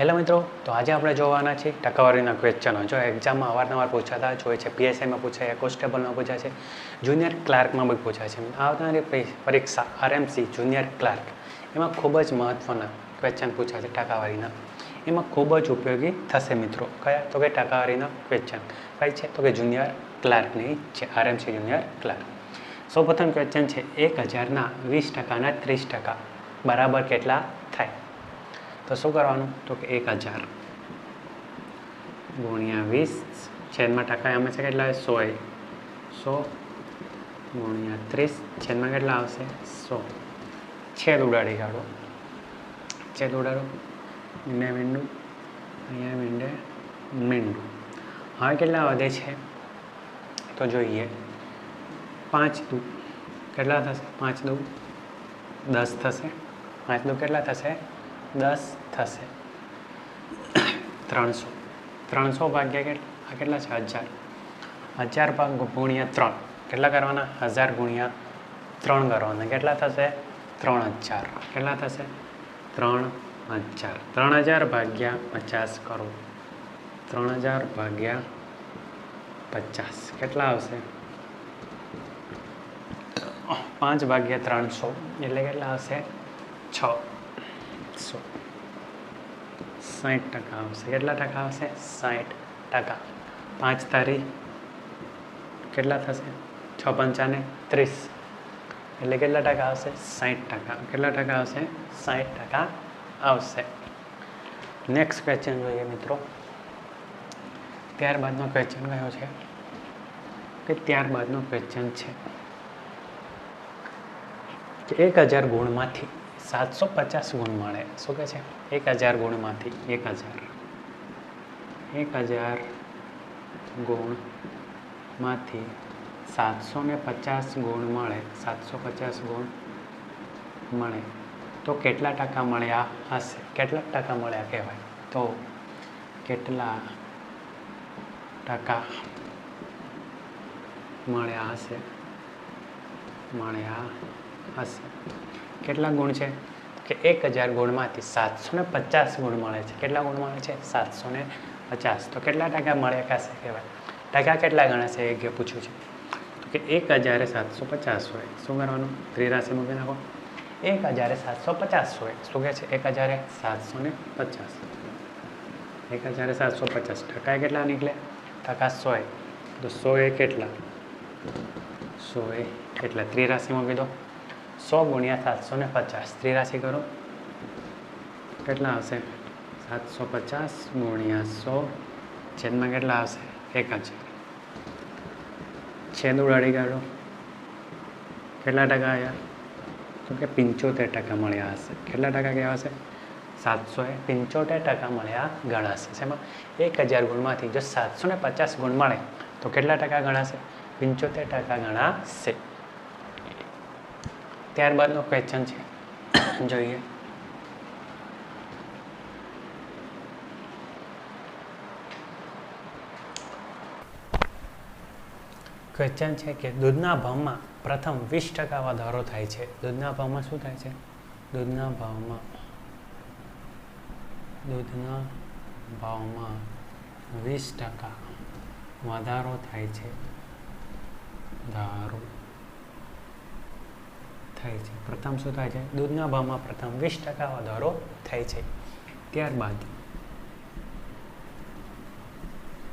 Hello મિત્રો, તો આજે આપણે જોવાના છે ટકાવારીના ક્વેશ્ચનો જો એક્ઝામમાં અવારનવાર પૂછાતા જ હોય છે પીએસઆઈમાં પૂછાય કોન્સ્ટેબલમાં પૂછાય છે જુનિયર ક્લાર્કમાં બી પૂછાય છે. આવનારી પરીક્ષા આરએમસી જુનિયર ક્લાર્ક એમાં ખૂબ જ મહત્ત્વના ક્વેશ્ચન પૂછાય છે ટકાવારીના. એમાં ખૂબ જ ઉપયોગી થશે મિત્રો. કયા? તો કે ટકાવારીના ક્વેશ્ચન કઈ છે? તો કે જુનિયર ક્લાર્કની છે આરએમસી જુનિયર ક્લાર્ક સૌપ્રથમ ક્વેશ્ચન છે, એક હજારના વીસ ટકાના ત્રીસ ટકા. બરાબર કેટલા? તો શું કરવાનું? તો કે એક હજાર. ગુણ્યા વીસ, છેદમાં ટકા એમાં છે કેટલા સો એ સો ગુણ્યા ત્રીસ, છેદમાં કેટલા આવશે? સો. છેદ ઉડાડી કાઢો. છેદ ઉડાડો. મીંડે મીંડું. અહીંયા મીંડે મીંડું. હવે કેટલા વધે છે? તો જોઈએ. પાંચ દુ. કેટલા થશે? પાંચ દુ. દસ થશે. પાંચ દુ કેટલા થશે? દસ થશે. ત્રણસો. ત્રણસો ભાગ્યા કેટલા આ કેટલા છે? હજાર. હજાર ભાગ ગુણ્યા ત્રણ. કેટલા કરવાના? હજાર ગુણ્યા ત્રણ કરવાના. કેટલા થશે? ત્રણ હજાર. કેટલા થશે? ત્રણ હજાર. ત્રણ હજાર ભાગ્યા પચાસ કરો. ત્રણ હજાર ભાગ્યા પચાસ. કેટલા આવશે? પાંચ ભાગ્યા ત્રણસો. એટલે કેટલા આવશે? છ. સો સાઠ ટકા આવશે. કેટલા ટકા આવશે? સાઠ ટકા. પાંચ તારીખ કેટલા થશે? છ પંચાને ત્રીસ. એટલે કેટલા ટકા આવશે? સાઠ ટકા. કેટલા ટકા આવશે? સાઠ ટકા આવશે. નેક્સ્ટ ક્વેશ્ચન જોઈએ મિત્રો. ત્યારબાદનો ક્વેશ્ચન કયો છે? કે ત્યારબાદનો ક્વેશ્ચન છે. કે એક હજાર ગુણમાંથી સાતસો પચાસ ગુણ મળે. શું કહે છે? એક હજાર ગુણમાંથી એક હજાર. એક હજાર ગુણમાંથી સાતસો ને પચાસ ગુણ મળે. સાતસો પચાસ ગુણ મળે. તો કેટલા ટકા મળ્યા? હશે. કેટલા ટકા મળ્યા કહેવાય? તો કેટલા ટકા મળ્યા હશે? મળ્યા હશે. કેટલા ગુણ છે? કે એક હજાર ગુણમાંથી સાતસો ને પચાસ ગુણ મળે છે. કેટલા ગુણ મળે છે? સાતસો ને પચાસ. તો કેટલા ટકા મળે કાશે કહેવાય? ટકા કેટલા ગણાશે એ કે પૂછ્યું છે. તો કે એક હજારે સાતસો પચાસ હોય. શું કરવાનું? ત્રિરાશી મૂકી નાખો. એક હજારે સાતસો પચાસ હોય. શું કહે છે? એક હજારે સાતસો ને પચાસ. એક હજારે સાતસો પચાસ. ટકા કેટલા નીકળે? ટકા સો તો સો એ કેટલા? સો કેટલા ત્રિરાશી મૂકી દો સો ગુણ્યા સાતસો ને પચાસ. ત્રિરાશી કરો. કેટલા આવશે? સાતસો પચાસ ગુણ્યા સો. છેદમાં કેટલા આવશે? એક જ. છેદ ઉડાડી કાઢો. કેટલા ટકા આવ્યા? તો કે પંચોતેર ટકા મળ્યા હશે. કેટલા ટકા કહેવાશે સાતસો એ પંચોતેર ટકા મળ્યા ગણાશે. શેમાં? એક હજાર ગુણમાંથી જો સાતસો ને પચાસ ગુણ મળે, તો કેટલા ટકા ગણાશે? પંચોતેર ટકા ગણાશે. ત્યારબાદનો ક્વેશ્ચન છે. જોઈએ. ક્વેશ્ચન છે કે દૂધના ભાવમાં પ્રથમ વીસ ટકા વધારો થાય છે. દૂધના ભાવમાં શું થાય છે? દૂધના ભાવમાં દૂધના ભાવમાં વીસ ટકા વધારો થાય છે. ધારો. થાય છે. પ્રથમ શું થાય છે? દૂધના ભાવમાં પ્રથમ વીસ ટકા વધારો થાય છે. ત્યારબાદ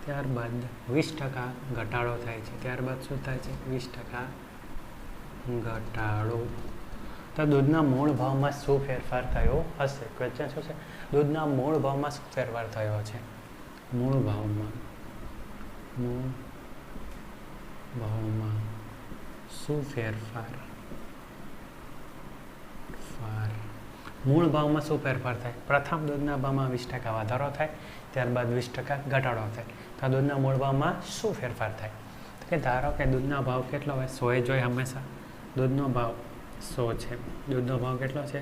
ત્યારબાદ વીસ ટકા ઘટાડો થાય છે. ત્યારબાદ શું થાય છે? વીસ ટકા ઘટાડો. તો દૂધના મૂળ ભાવમાં શું ફેરફાર થયો હશે? ક્વેશ્ચન શું છે? દૂધના મૂળ ભાવમાં શું ફેરફાર થયો છે? મૂળ ભાવમાં મૂળ ભાવમાં શું ફેરફાર ફાર મૂળ ભાવમાં શું ફેરફાર થાય. પ્રથમ દૂધના ભાવમાં વીસ ટકા વધારો થાય, ત્યારબાદ વીસ ટકા ઘટાડો થાય. તો દૂધના મૂળ ભાવમાં શું ફેરફાર થાય? તો કે ધારો કે દૂધનો ભાવ કેટલો હોય? સોએ જોઈએ હંમેશા. દૂધનો ભાવ સો છે. દૂધનો ભાવ કેટલો છે?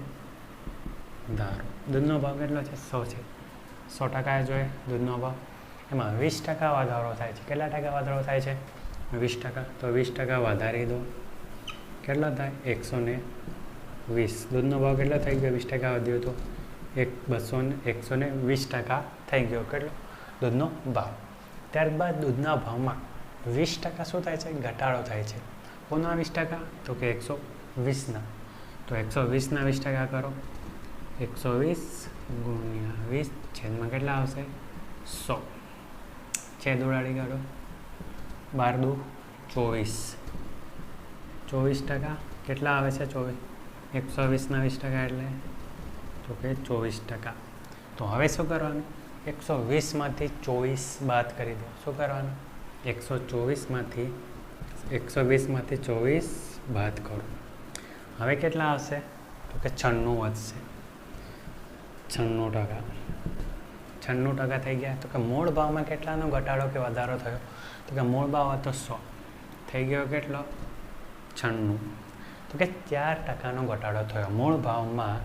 ધારો. દૂધનો ભાવ કેટલો છે? સો છે. સો ટકા જોઈએ દૂધનો ભાવ. એમાં વીસ ટકા વધારો થાય છે. કેટલા ટકા વધારો થાય છે? વીસ ટકા. તો વીસ ટકા વધારી દો. કેટલો થાય? એકસો ને વીસ. દૂધનો ભાવ કેટલો થઈ ગયો? વીસ ટકા વધ્યો તો એક બસો ને, એકસો ને વીસ ટકા થઈ ગયો. કેટલો? દૂધનો ભાવ. ત્યારબાદ દૂધના ભાવમાં વીસ ટકા શું થાય છે? ઘટાડો થાય છે. કોના વીસ ટકા? તો કે એકસો વીસના. તો એકસો વીસના વીસ ટકા કરો. એકસો વીસ ગુણ્યા વીસ છેદમાં કેટલા આવશે? સો. છેદ ઉડાડી કાઢો. બાર દુ ચોવીસ. ચોવીસ ટકા કેટલા આવે છે? ચોવીસ. એકસો વીસના વીસ ટકા એટલે તો કે ચોવીસ ટકા. તો હવે શું કરવાનું? એકસો વીસમાંથી ચોવીસ બાદ કરી દો. શું કરવાનું? એકસો ચોવીસમાંથી, એકસો વીસમાંથી ચોવીસ બાદ કરો. હવે કેટલા આવશે? તો કે છન્નું વધશે. છન્નું ટકા. છન્નું ટકા થઈ ગયા. તો કે મૂળ ભાવમાં કેટલાનો ઘટાડો કે વધારો થયો? તો કે મૂળ ભાવ હતો સો. થઈ ગયો કેટલો? છન્નું. તો કે ચાર ટકાનો ઘટાડો થયો. મૂળ ભાવમાં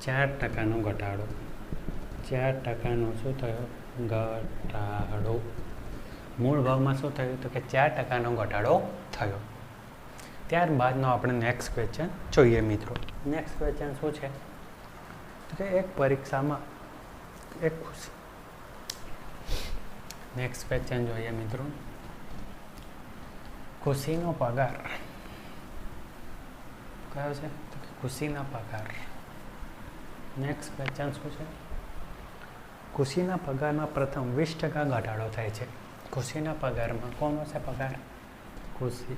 ચાર ટકાનો ઘટાડો. ચાર ટકાનો શું થયો? ઘટાડો. મૂળ ભાવમાં શું થયું? તો કે ચાર ટકાનો ઘટાડો થયો. ત્યારબાદનો આપણે નેક્સ્ટ ક્વેશ્ચન જોઈએ મિત્રો. નેક્સ્ટ ક્વેશ્ચન શું છે? તો કે એક પરીક્ષામાં એક નેક્સ્ટ ક્વેશ્ચન જોઈએ મિત્રો. ખુશીનો પગાર. કયો છે? તો કે ખુશીના પગાર. નેક્સ્ટ ક્વેશ્ચન શું છે? ખુશીના પગારમાં પ્રથમ વીસ ટકા ઘટાડો થાય છે. ખુશીના પગારમાં કોનો છે પગાર? ખુશી.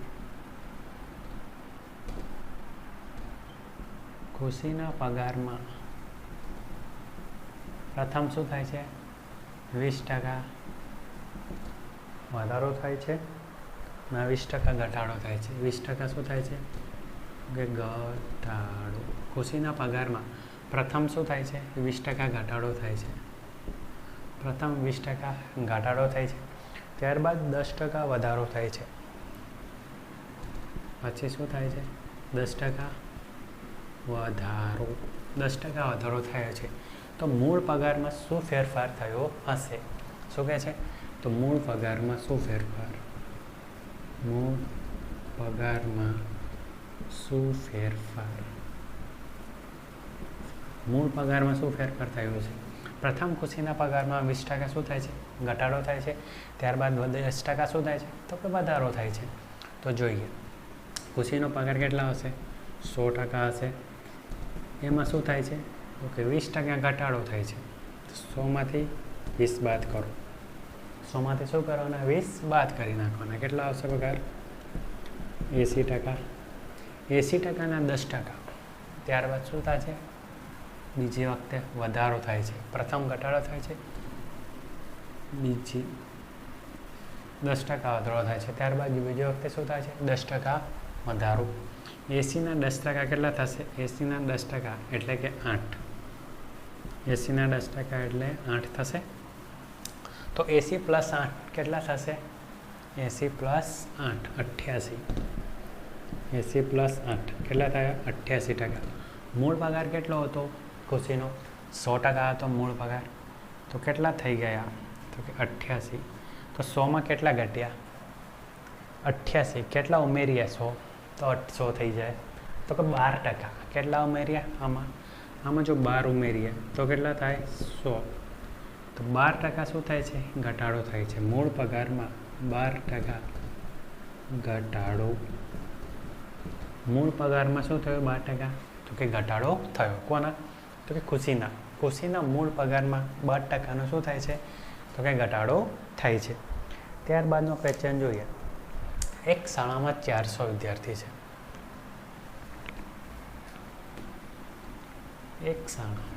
ખુશીના પગારમાં પ્રથમ શું થાય છે? વીસ ટકા વધારો થાય છે. ના વીસ ટકા ઘટાડો થાય છે. વીસ ટકા શું થાય છે? કે ઘટાડો ખુશીના પગારમાં પ્રથમ શું થાય છે? વીસ ટકા ઘટાડો થાય છે. પ્રથમ વીસ ટકા ઘટાડો થાય છે. ત્યારબાદ દસ ટકા વધારો થાય છે. પછી શું થાય છે? દસ ટકા વધારો, દસ ટકા વધારો થયો છે. તો મૂળ પગારમાં શું ફેરફાર થયો હશે? શું કહે છે? તો મૂળ પગારમાં શું ફેરફાર? મૂળ પગારમાં શું ફેરફાર? મૂળ પગારમાં શું ફેરફાર થયો છે પ્રથમ ખુશીના પગારમાં વીસ ટકા શું થાય છે? ઘટાડો થાય છે. ત્યારબાદ દસ ટકા શું થાય છે? તો કે વધારો થાય છે. તો જોઈએ. ખુશીનો પગાર કેટલા હશે? સો ટકા હશે. એમાં શું થાય છે? તો કે વીસ ટકા ઘટાડો થાય છે. સોમાંથી વીસ બાદ કરો. સોમાંથી શું કરવાના? વીસ બાદ કરી નાખવાના. કેટલા આવશે પગાર? એંસી ટકા. એંસી ટકાના દસ ટકા. ત્યારબાદ શું થાય છે? બીજી વખતે વધારો થાય છે. પ્રથમ ઘટાડો થાય છે. બીજી દસ ટકા વધારો થાય છે. ત્યારબાદ બીજી વખતે શું થાય છે? દસ ટકા વધારો. એંસીના દસ ટકા કેટલા થશે? એંસીના દસ ટકા એટલે કે આઠ. એંસીના દસ ટકા એટલે આઠ થશે. તો એંસી પ્લસ આઠ કેટલા થશે? એંસી પ્લસ આઠ, અઠ્યાસી. એંસી પ્લસ આઠ. કેટલા થયા? અઠ્યાસી ટકા. મૂળ પગાર કેટલો હતો? ખુશીનો. સો ટકા હતો મૂળ પગાર. તો કેટલા થઈ ગયા? તો કે અઠ્યાસી. તો સોમાં કેટલા ઘટ્યા? અઠ્યાસી. કેટલા ઉમેર્યા સો? તો સો થઈ જાય. તો કે બાર ટકા. કેટલા ઉમેર્યા આમાં? આમાં જો બાર ઉમેરીએ, તો કેટલા થાય? સો. તો બાર ટકા શું થાય છે? ઘટાડો થાય છે. મૂળ પગારમાં બાર ટકા ઘટાડો મૂળ પગારમાં શું થયું? બાર ટકા. તો કે ઘટાડો થયો. કોના? તો કે ખુશીના. ખુશીના મૂળ પગારમાં બાર ટકાનો શું થાય છે? તો કે ઘટાડો થાય છે. ત્યારબાદનો ક્વેશ્ચન જોઈએ. એક શાળામાં ચારસો વિદ્યાર્થી છે. એક શાળા.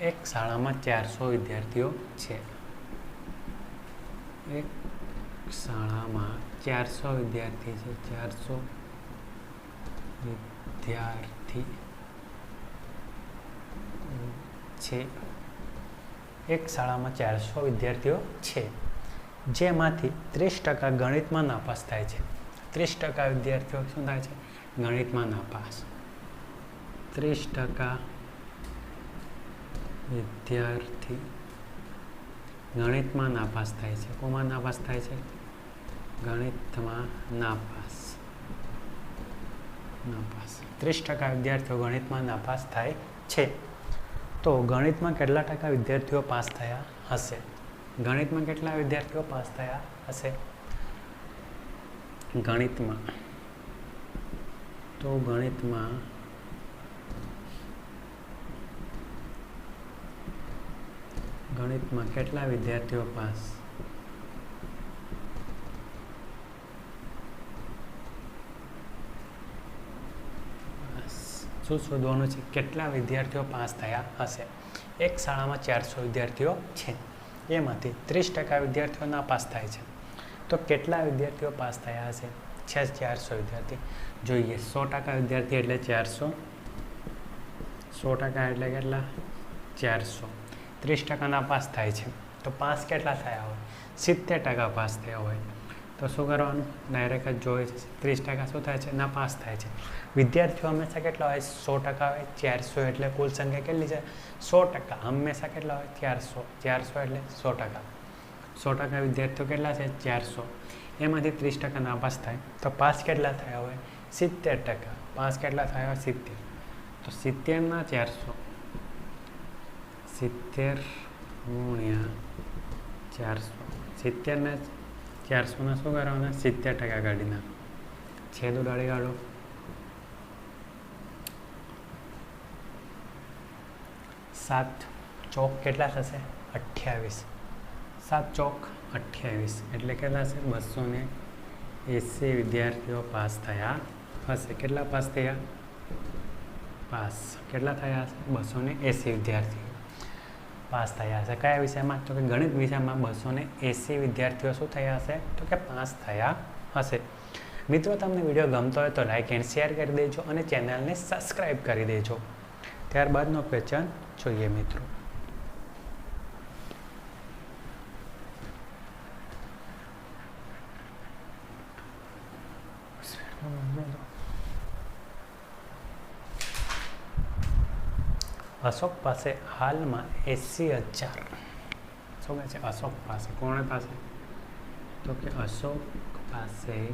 એક શાળામાં ચારસો વિદ્યાર્થીઓ છે. એક શાળામાં ચારસો વિદ્યાર્થી છે, ચારસો વિદ્યાર્થી છે. એક શાળામાં ચારસો વિદ્યાર્થીઓ છે. જેમાંથી ત્રીસ ટકા ગણિતમાં નાપાસ થાય છે. ત્રીસ ટકા વિદ્યાર્થીઓ શું થાય છે? ગણિતમાં નાપાસ. ત્રીસ ટકા વિદ્યાર્થી ગણિતમાં નાપાસ થાય છે. કોમાં નાપાસ થાય છે? ગણિતમાં નાપાસ. નાપાસ. ત્રીસ ટકા વિદ્યાર્થીઓ ગણિતમાં નાપાસ થાય છે. તો ગણિતમાં કેટલા ટકા વિદ્યાર્થીઓ પાસ થયા હશે? ગણિતમાં કેટલા વિદ્યાર્થીઓ પાસ થયા હશે? ગણિતમાં. તો ગણિતમાં ગણિતમાં કેટલા વિદ્યાર્થીઓ પાસ. શું શોધવાનું છે? કેટલા વિદ્યાર્થીઓ પાસ થયા હશે? એક શાળામાં ચારસો વિદ્યાર્થીઓ છે. એમાંથી ત્રીસ ટકા વિદ્યાર્થીઓ નાપાસ થાય છે. તો કેટલા વિદ્યાર્થીઓ પાસ થયા હશે? છે ચારસો વિદ્યાર્થી. જોઈએ, સો ટકા વિદ્યાર્થી એટલે ચારસો. સો ટકા એટલે કેટલા? ચારસો. ત્રીસ ટકાના પાસ થાય છે. તો પાસ કેટલા થયા હોય? સિત્તેર ટકા પાસ થયા હોય. તો શું કરવાનું ડાયરેક્ટ જ જોઈએ છે ત્રીસ ટકા શું થાય છે? ના, પાસ થાય છે. વિદ્યાર્થીઓ હંમેશા કેટલા હોય? સો ટકા હોય, ચારસો એટલે કુલ સંખ્યા કેટલી છે? સો ટકા. હંમેશા કેટલા હોય? ચારસો. ચારસો એટલે સો ટકા. સો ટકા વિદ્યાર્થીઓ કેટલા છે? ચારસો. એમાંથી ત્રીસ ટકા નાપાસ થાય. તો પાસ કેટલા થયા હોય? સિત્તેર ટકા. પાસ કેટલા થયા હોય? સિત્તેર. તો સિત્તેરના ચારસો. સિત્તેર ગુણ્યા ચારસો. સિત્તેરના ચારસોના શું કરવાના સિત્તેર ટકા કાઢી નાખો છેદ ઉડાડી કાઢો સાત ચોક કેટલા થશે અઠ્યાવીસ સાત ચોક અઠ્યાવીસ એટલે કેટલા છે બસો ને એંસી વિદ્યાર્થીઓ પાસ થયા હશે કેટલા પાસ થયા પાસ કેટલા થયા હશે બસો ને એંસી વિદ્યાર્થીઓ પાસ થયા હશે. કયા વિષયમાં? તો કે ગણિત વિષયમાં બસો ને એંસી વિદ્યાર્થીઓ શું થયા હશે? તો કે પાસ થયા હશે. મિત્રો, તમને વીડિયો ગમતો હોય તો લાઇક એન્ડ શેર કરી દેજો અને ચેનલને સબસ્ક્રાઈબ કરી દેજો. ત્યારબાદનો ક્વેશ્ચન જોઈએ મિત્રો. અશોક પાસે હાલમાં એંસી હજાર. શું કહે છે? અશોક પાસે. કોણ પાસે? તો કે અશોક પાસે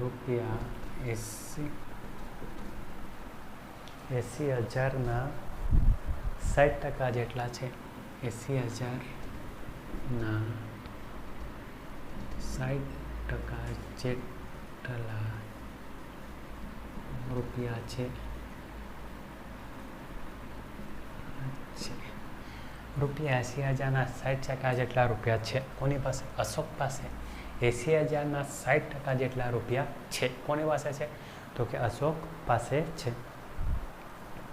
રૂપિયા એંસી એંસી હજારના સાઠ ટકા જેટલા છે. એંસી હજારના સાઠ ટકા જેટલા રૂપિયા છે. રૂપિયા એંસી હજારના સાઠ ટકા જેટલા રૂપિયા છે. કોની પાસે? અશોક પાસે. એંસી હજારના સાઠ ટકા જેટલા રૂપિયા છે. કોની પાસે છે? તો કે અશોક પાસે છે.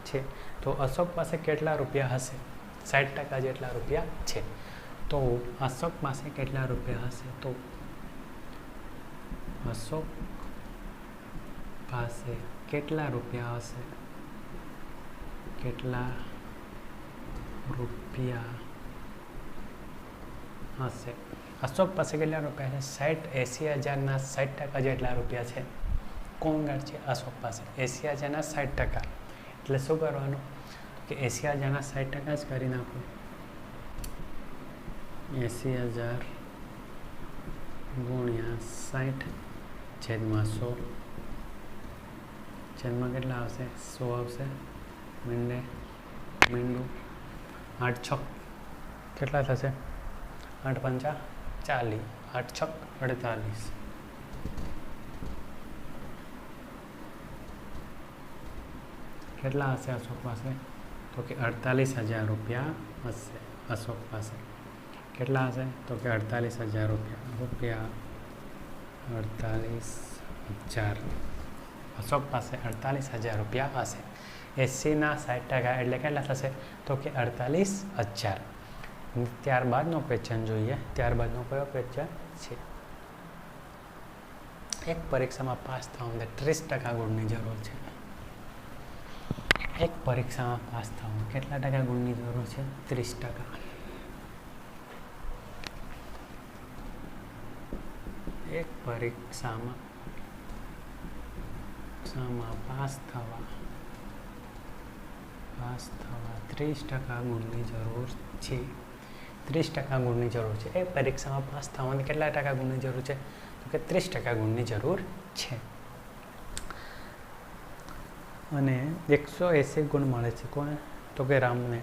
છે. તો અશોક પાસે કેટલા રૂપિયા હશે? સાઠ ટકા જેટલા રૂપિયા છે. તો અશોક પાસે કેટલા રૂપિયા હશે? તો અશોક પાસે કેટલા રૂપિયા હશે? કેટલા રૂપિયા હશે અશોક પાસે કેટલા રૂપિયા છે સાઠ એંસી હજારના સાઠ ટકા જેટલા રૂપિયા છે કોણ ગણ છે અશોક પાસે એંસી હજારના સાઠ ટકા એટલે શું કરવાનું કે એંસી હજારના સાઠ ટકા જ કરી નાખો એંસી હજાર ગુણ્યા સાઠ છેદમાં સો છેદમાં કેટલા આવશે સો આવશે મીંડે મીંડું આઠ છક કેટલા થશે? આઠ પંચા ચાલીસ. આઠ છક અડતાલીસ. કેટલા હશે અશોક પાસે? તો કે અડતાલીસ હજાર રૂપિયા હશે અશોક પાસે. કેટલા હશે? તો કે અડતાલીસ હજાર રૂપિયા. રૂપિયા અડતાલીસ હજાર. અશોક પાસે અડતાલીસ હજાર રૂપિયા હશે. એંસીના સાઠ ટકા એટલે કેટલા થશે? તો કે અડતાલીસ હજાર. ત્યારબાદનો ક્વેશ્ચન જોઈએ. ત્યારબાદનો કયો ક્વેશ્ચન છે? એક પરીક્ષામાં પાસ થવા માટે ત્રીસ ટકા ગુણની જરૂર છે. એક પરીક્ષામાં પાસ થવા કેટલા ટકા ગુણની જરૂર છે? ત્રીસ ટકા. એક પરીક્ષામાં પરીક્ષામાં પાસ થવા પાસ થવા ત્રીસ ટકા ગુણની જરૂર છે. ત્રીસ ટકા ગુણની જરૂર છે. એ પરીક્ષામાં પાસ થવાની કેટલા ટકા ગુણની જરૂર છે? તો કે ત્રીસ ટકા ગુણની જરૂર છે. અને એકસો એંસી ગુણ મળે છે કોણ તો કે રામને.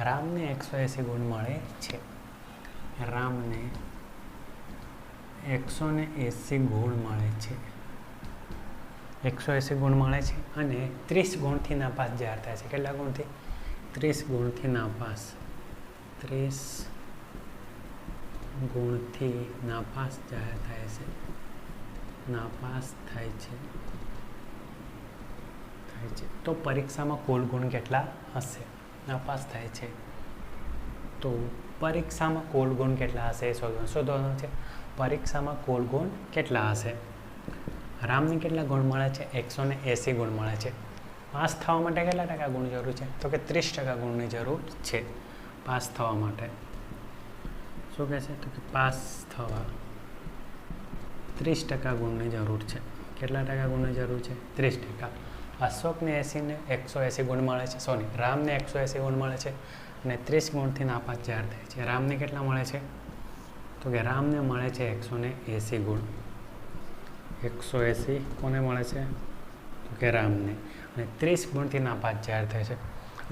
રામને એકસો એંસી ગુણ મળે છે. રામને એકસો ને એંસી ગુણ મળે છે. એકસો એંસી ગુણ મળે છે અને ત્રીસ ગુણથી નાપાસ જાહેર થાય છે. કેટલા ગુણથી? ત્રીસ ગુણથી નાપાસ. ત્રીસ ગુણથી નાપાસ જાહેર થાય છે. નાપાસ થાય છે. થાય છે. તો પરીક્ષામાં કુલ ગુણ કેટલા હશે? નાપાસ થાય છે. તો પરીક્ષામાં કુલ ગુણ કેટલા હશે? એ શોધવાનું. શોધવાનું છે. પરીક્ષામાં કુલ ગુણ કેટલા હશે? રામને કેટલા ગુણ મળે છે? એકસો ને એંસી ગુણ મળે છે. પાસ થવા માટે કેટલા ટકા ગુણ જરૂર છે? તો કે ત્રીસ ટકા ગુણની જરૂર છે. પાસ થવા માટે. શું કહે છે? તો કે પાસ થવા. ત્રીસ ટકા ગુણની જરૂર છે. કેટલા ટકા ગુણની જરૂર છે? ત્રીસ ટકા. અશોકને એંસીને એકસો એંસી ગુણ મળે છે. સોરી રામને એકસો એંસી ગુણ મળે છે અને ત્રીસ ગુણથી નાપાસ જાહેર થાય છે. રામને કેટલા મળે છે? તો કે રામને મળે છે એકસો ને એંસી ગુણ. એકસો એંસી કોને મળે છે? તો કે રામને. અને ત્રીસ ગુણથી નાપાસ જાહેર થાય છે.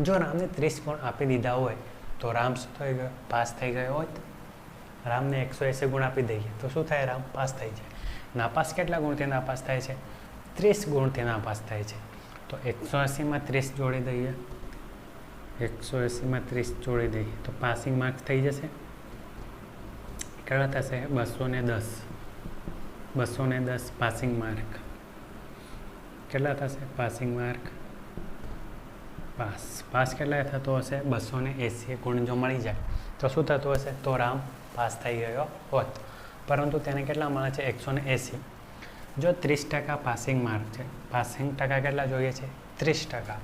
જો રામને ત્રીસ ગુણ આપી દીધા હોય, તો રામ શું થઈ ગયો? પાસ થઈ ગયો હોત? રામને એકસો એંસી ગુણ આપી દઈએ. તો શું થાય? રામ પાસ થઈ જાય. નાપાસ કેટલા ગુણથી નાપાસ થાય છે? ત્રીસ ગુણથી નાપાસ થાય છે. તો એકસો એંસીમાં ત્રીસ જોડી દઈએ. એકસો એંસીમાં ત્રીસ જોડી દઈએ. તો પાસિંગ માર્ક્સ થઈ જશે? કેટલા થશે? બસો ને દસ. બસો ને દસ પાસિંગ માર્ક કેટલા થશે? પાસિંગ માર્ક પાસ પાસ કેટલા થતો હશે? બસો ને એંસી ગુણ જો મળી જાય, તો શું થતું હશે? તો રામ પાસ થઈ ગયો હોત. પરંતુ તેને કેટલા મળે છે? એકસો ને એંસી જો ત્રીસ ટકા પાસિંગ માર્ક છે પાસિંગ ટકા કેટલા જોઈએ છે? ત્રીસ ટકા.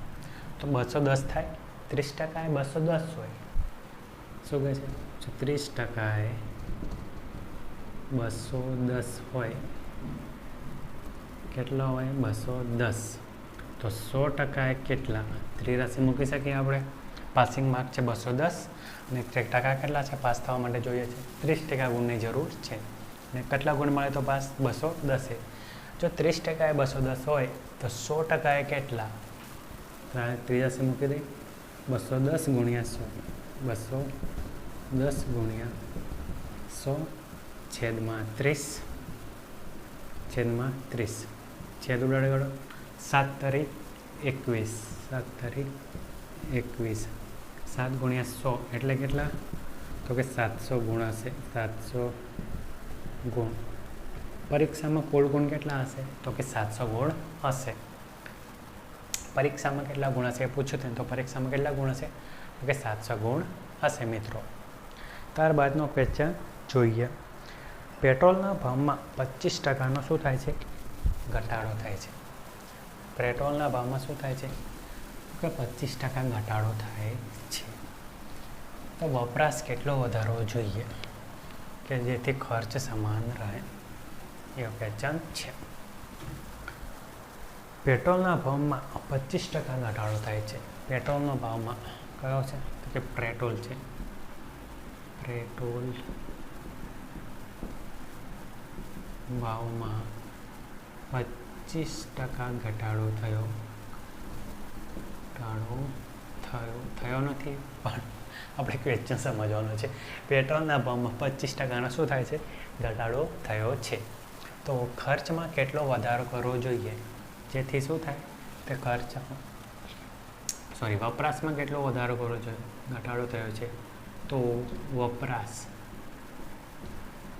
તો બસો દસ થાય. ત્રીસ ટકા એ બસો દસ હોય. શું કહે છે? ત્રીસ ટકા એ બસો દસ હોય. કેટલા હોય? બસો દસ. તો સો ટકા કેટલા? ત્રિરાશી મૂકી શકીએ આપણે. પાસિંગ માર્ક છે બસો દસ. અને ટકા કેટલા છે? પાસ થવા માટે જોઈએ છે. ત્રીસ ટકા ગુણની જરૂર છે. અને કેટલા ગુણ મળે તો પાસ બસો દસે. જો ત્રીસ ટકા એ બસો દસ હોય, તો સો ટકા એ કેટલા ત્રિરાશી મૂકી દઈ. બસો દસ ગુણ્યા સો. બસો દસ ગુણ્યા સો. છેદમાં ત્રીસ. છેદમાં ત્રીસ. છેદ ઉડાડે. ગળો સાત તારીખ એકવીસ. સાત તારીખ એકવીસ. સાત ગુણ્યા સો એટલે કેટલા? તો કે સાતસો ગુણ હશે સાતસો ગુણ. પરીક્ષામાં કુલ ગુણ કેટલા હશે? તો કે સાતસો ગુણ હશે. પરીક્ષામાં કેટલા ગુણ હશે? એ પૂછ્યું તેને તો પરીક્ષામાં કેટલા ગુણ હશે? તો કે સાતસો ગુણ હશે મિત્રો. ત્યારબાદનો ક્વેશ્ચન જોઈએ. પેટ્રોલના ભાવમાં પચીસ ટકાનો શું થાય છે? ઘટાડો થાય છે. પેટ્રોલના ભાવમાં શું થાય છે? કે પચીસ ટકા ઘટાડો થાય છે. તો વપરાશ કેટલો વધારવો જોઈએ? કે જેથી ખર્ચ સમાન રહે, એ ક્વેશ્ચન છે. પેટ્રોલના ભાવમાં પચીસ ટકા ઘટાડો થાય છે. પેટ્રોલનો ભાવમાં કયો છે? તો કે પેટ્રોલ છે. પેટ્રોલ ભાવમાં પચીસ ટકા ઘટાડો થયો. ઘટાડો થયો થયો નથી, પણ આપણે ક્વેશ્ચન સમજવાનો છે. પેટ્રોલના ભાવમાં પચીસ ટકાનો શું થાય છે? ઘટાડો થયો છે. તો ખર્ચમાં કેટલો વધારો કરવો જોઈએ? જેથી શું થાય? તે ખર્ચ સોરી વપરાશમાં કેટલો વધારો કરવો જોઈએ? ઘટાડો થયો છે. તો વપરાશ.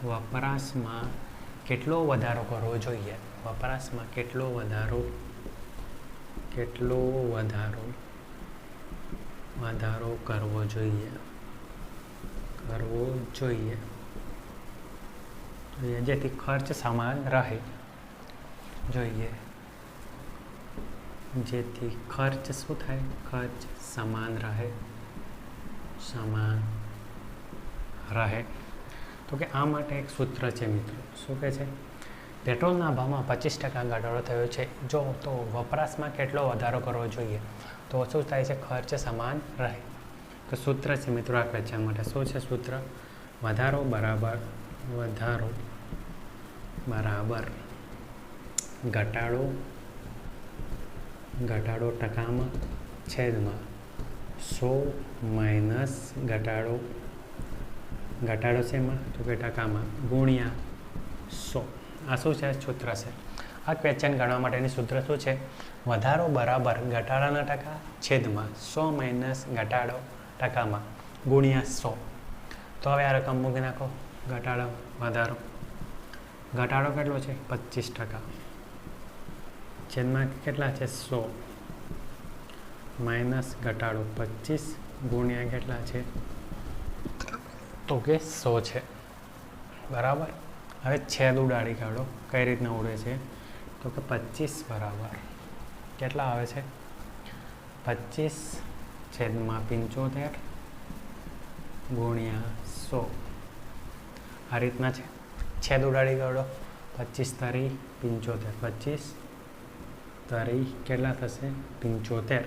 વપરાશમાં કેટલો વધારો કરવો જોઈએ? વપરાશમાં કેટલો વધારો? કેટલો વધારો? વધારો કરવો જોઈએ. કરવો જોઈએ. જોઈએ, જેથી ખર્ચ સમાન રહે. જોઈએ. જેથી ખર્ચ શું થાય? ખર્ચ સમાન રહે. સમાન રહે. તો કે આ માટે એક સૂત્ર છે મિત્રો. શું કહે છે? પેટ્રોલના ભાવમાં પચીસ ટકા ઘટાડો થયો છે. જો તો વપરાશમાં કેટલો વધારો કરવો જોઈએ? તો શું થાય છે? ખર્ચ સમાન રહે. તો સૂત્ર છે મિત્રો આ ક્વેશ્ચન માટે. શું છે સૂત્ર? વધારો બરાબર વધારો બરાબર. ઘટાડો ઘટાડો ટકામાં, છેદમાં. સો માઇનસ ઘટાડો ઘટાડો છે એમાં? તો કે ટકામાં. ગુણ્યા સો. આ શું છે? સૂત્ર છે. આ ક્વેશ્ચન ગણવા માટેની સૂત્ર શું છે? વધારો બરાબર ઘટાડાના ટકા છેદમાં સો માઇનસ ઘટાડો ટકામાં ગુણ્યા સો. તો હવે આ રકમ મૂકી નાખો. ઘટાડો, વધારો. ઘટાડો કેટલો છે? પચીસ ટકા. છેદમાં કેટલા છે? સો. માઇનસ ઘટાડો પચીસ ગુણ્યા કેટલા છે? તો કે સો છે. બરાબર? હવે છેદ ઉડાડી કાઢો. કઈ રીતના ઉડે છે? તો કે પચીસ બરાબર. કેટલા આવે છે? પચીસ છેદમાં પંચોતેર ગુણ્યા સો. આ રીતના છે. છેદ ઉડાડી કાઢો. પચીસ તારી પંચોતેર. પચીસ તારી કેટલા થશે? પંચોતેર.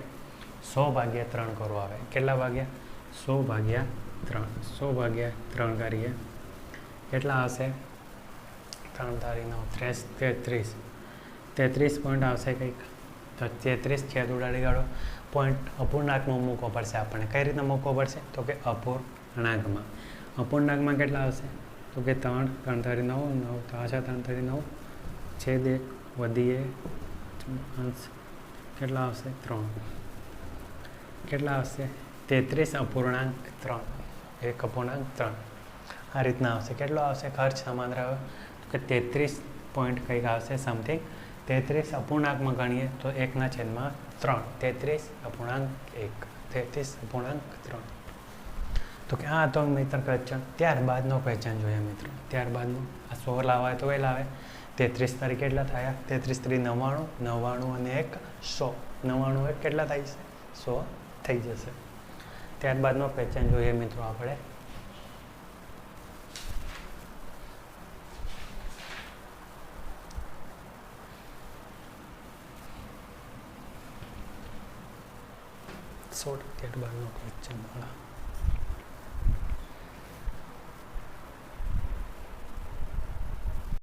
સો ભાગ્યા ત્રણ કરો આવે કેટલા ભાગ્યા? સો ભાગ્યા ત્રણ, સો ભાગ્યા ત્રણ કરીએ કેટલા આવશે? ત્રણ તારી નવ, ત્રેસ, તેત્રીસ. તેત્રીસ પોઈન્ટ આવશે કંઈક? તો તેત્રીસ છેદ ઉડાડી કાઢો પોઈન્ટ અપૂર્ણાંકમાં મૂકવો પડશે આપણને. કઈ રીતના મૂકવો પડશે? તો કે અપૂર્ણાંકમાં. અપૂર્ણાંકમાં કેટલા આવશે? તો કે ત્રણ ત્રણ તારી નવ નવ ત્રણ છે ત્રણ તારી નવ. છેદ એક વધીએ. અંશ, કેટલા આવશે? ત્રણ. કેટલા આવશે? તેત્રીસ અપૂર્ણાંક ત્રણ. એક અપૂર્ણાંક ત્રણ. આ રીતના આવશે. કેટલો આવશે? ખર્ચ સમાન રહ્યો કે તેત્રીસ પોઈન્ટ કંઈક આવશે સમથિંગ તેત્રીસ અપૂર્ણાંકમાં ગણીએ તો એકના છેદમાં ત્રણ. તેત્રીસ અપૂર્ણાંક એક. તેત્રીસ અપૂર્ણાંક ત્રણ. તો કે આ હતો મિત્ર ક્વેશ્ચન ત્યારબાદનો ક્વેશ્ચન જોઈએ મિત્રો. ત્યારબાદનો. આ સો લાવે તો એ લાવે. તેત્રીસ તારીખ કેટલા થયા? તેત્રીસ તારીખ નવ્વાણું. નવ્વાણું અને એક સો. નવ્વાણું એક કેટલા થાય છે? સો થઈ જશે. ત્યારબાદનો પેચન જોઈએ મિત્રો આપણે. સો ત્યારબાદનો પેચન વાળા